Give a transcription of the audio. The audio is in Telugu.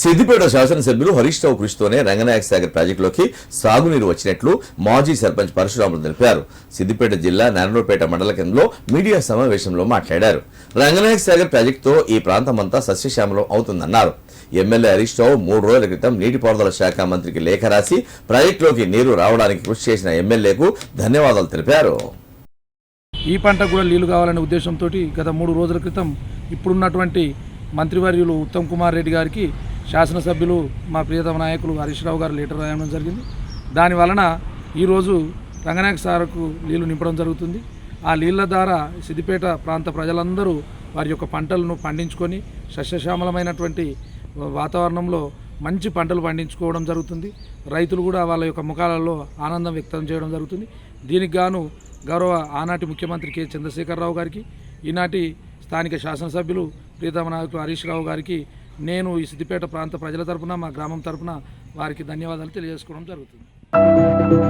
సిద్దిపేట శాసనసభ్యులు హరీష్ రావు కృషితోనే రంగనాయక సాగర్ ప్రాజెక్టులోకి సాగునీరు వచ్చినట్లు మాజీ సర్పంచ్ పరశురాములు తెలిపారు. సిద్దిపేట జిల్లా నారాయణపేట మండల కేంద్రంలో మీడియా సమావేశంలో మాట్లాడారు. రంగనాయక సాగర్ ప్రాజెక్టుతో ఈ ప్రాంతమంతా సస్యశ్యామలం అవుతుందన్నారు. ఎమ్మెల్యే హరీష్ రావు మూడు రోజుల క్రితం నీటిపారుదల శాఖ మంత్రికి లేఖ రాసి ప్రాజెక్టులోకి నీరు రావడానికి కృషి చేసిన ఎమ్మెల్యేకు ధన్యవాదాలు తెలిపారు. ఈ పంట కూడా నీళ్ళు కావాలనే ఉద్దేశంతో గత మూడు రోజుల క్రితం ఇప్పుడున్నటువంటి మంత్రివర్యులు ఉత్తమ్ కుమార్ రెడ్డి గారికి శాసనసభ్యులు మా ప్రియతమ నాయకులు హరీష్ రావు గారు లెటర్ రాయడం జరిగింది. దాని వలన ఈరోజు రంగనాయక సార్కు నీళ్ళు నింపడం జరుగుతుంది. ఆ నీళ్ళ ద్వారా సిద్దిపేట ప్రాంత ప్రజలందరూ వారి యొక్క పంటలను పండించుకొని సస్యశ్యామలమైనటువంటి వాతావరణంలో మంచి పంటలు పండించుకోవడం జరుగుతుంది. రైతులు కూడా వాళ్ళ యొక్క ముఖాలలో ఆనందం వ్యక్తం చేయడం జరుగుతుంది. దీనికి గాను గౌరవ ఆనాటి ముఖ్యమంత్రి కె. చంద్రశేఖరరావు గారికి ఈనాటి స్థానిక శాసనసభ్యులు ప్రీతమ నాయకులు హరీష్ రావు గారికి నేను ఈ సిద్దిపేట ప్రాంత ప్రజల తరపున మా గ్రామం తరపున వారికి ధన్యవాదాలు తెలియజేసుకోవడం జరుగుతుంది.